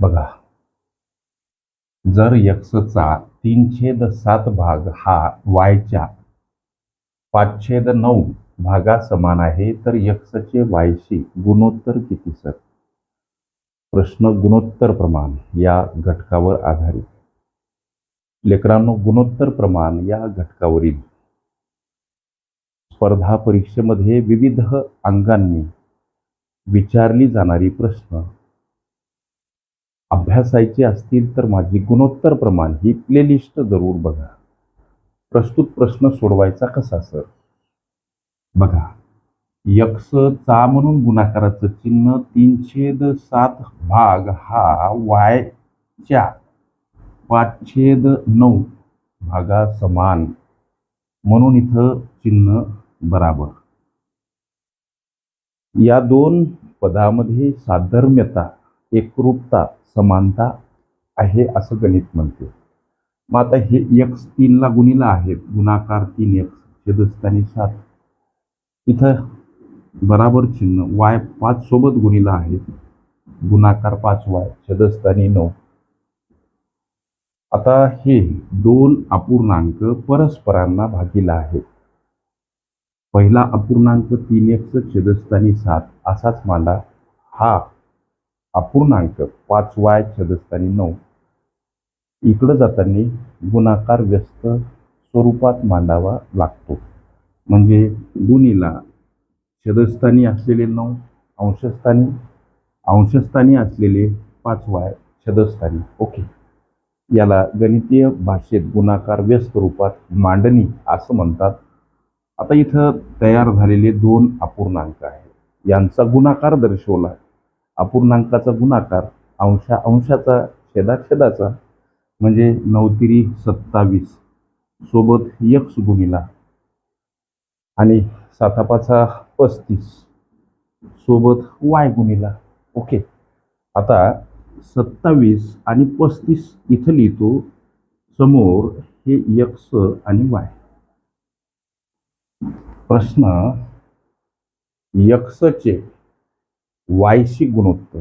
बघा. जर यक्सचा तीन छेद सात भाग हा वायच्या पाच छेद नऊ भागा समान आहे तर यक्सचे वायशी गुणोत्तर किती सर? प्रश्न गुणोत्तर प्रमाण या घटकावर आधारित. लेकरांनो गुणोत्तर प्रमाण या घटकावरील स्पर्धा परीक्षेमध्ये विविध अंगांनी विचारली जाणारी प्रश्न अभ्यासायचे असतील तर माझी गुणोत्तर प्रमाण ही प्लेलिस्ट जरूर बघा. प्रस्तुत प्रश्न सोडवायचा कसा सर बघा. यक्स चा म्हणून गुणाकाराचं चिन्ह तीन छेद सात भाग हा वायच्या पाच छेद नऊ भागा समान. म्हणून इथं चिन्ह बराबर. या दोन पदामध्ये साधर्म्यता एकरूपता समानता आहे असं गणित म्हणते. मग आता हे एक्स तीनला गुणीला आहेत गुणाकार तीन एक्स छेदस्थानी सात. इथं बराबर चिन्ह वाय पाच सोबत गुणीला आहेत गुणाकार पाच वाय छेदस्थानी नऊ. आता हे दोन अपूर्णांक परस्परांना भागीला आहेत. पहिला अपूर्णांक तीन एक्स छेदस्थानी सात असाच मांडा. हा अपूर्णांक पाच वाय छेदस्थानी नऊ. इकडं जाताना गुणाकार व्यस्त स्वरूपात मांडावा लागतो. म्हणजे गुणीला छेदस्थानी असलेले नऊ अंशस्थानी अंशस्थानी असलेले पाच वाय छेदस्थानी ओके. याला गणितीय भाषेत गुणाकार व्यस्त रूपात मांडणी असं म्हणतात. आता इथं तयार झालेले दोन अपूर्णांक आहेत. यांचा गुणाकार दर्शवला अपूर्णांकाचा गुणाकार अंशा अंशाचा छेदा छेदाचा म्हणजे नवतिरी सत्तावीस. सोबत यक्स गुणीला आणि सातापाचा पस्तीस. सोबत वाय गुणीला. ओके. आता सत्तावीस आणि पस्तीस इथं लिहितो. समोर हे यक्स आणि वाय. प्रश्न यक्सचे वायशी गुणोत्तर.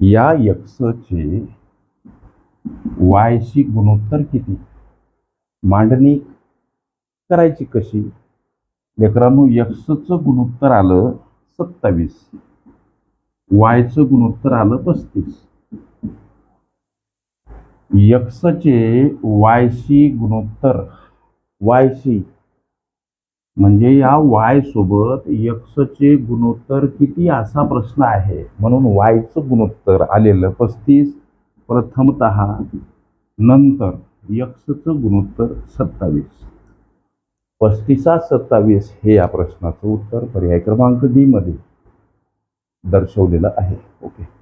या यक्षचे वायशी गुणोत्तर किती? मांडणी करायची कशी? लेकरांनो यक्षचं गुणोत्तर आलं सत्तावीस. वायचं गुणोत्तर आलं पस्तीस. यक्षचे वायशी गुणोत्तर वायशी म्हणजे या वाय सोबत यक्सचे गुणोत्तर किती असा प्रश्न आहे? म्हणून वायचं गुणोत्तर आलेलं पस्तीस प्रथमत नंतर यक्सचं गुणोत्तर सत्तावीस. पस्तीसा सत्तावीस हे या प्रश्नाचं उत्तर पर्याय क्रमांक डी मध्ये दर्शवलेलं आहे. ओके